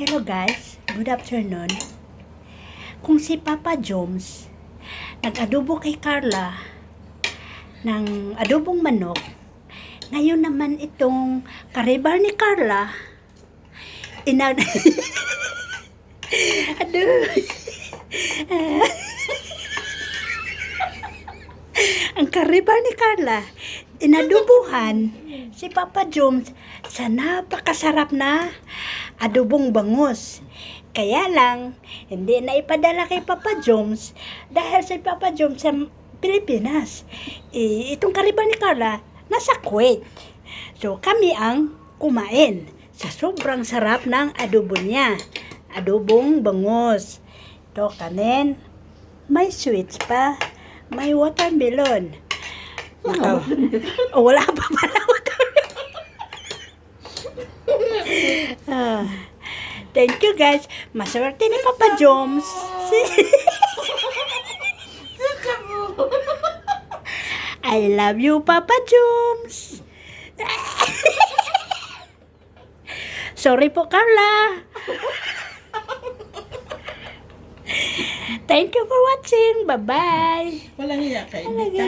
Hello guys, good afternoon. Kung si Papa Jones nag-adobo kay Carla ng adobong manok, ngayon naman itong karibar ni Carla, ina... Ado... Ang karibar ni Carla, inadubuhan si Papa Jones sa napakasarap na adobong bangus. Kaya lang, hindi na ipadala kay Papa Jones dahil si Papa Jones sa Pilipinas. Eh, itong karibar ni Carla, nasa Kuwait. So, kami ang kumain sa sobrang sarap ng adobo niya. Adobong bangus. Ito, kanin. May sweets pa. May watermelon. Oh, oh, wala pa pala watermelon. Ah, thank you guys. Maswerte ni Papa Jones. I love you, Papa Jones. Sorry po, Carla. Thank you for watching. Bye-bye. Walang iya ka, Talaga.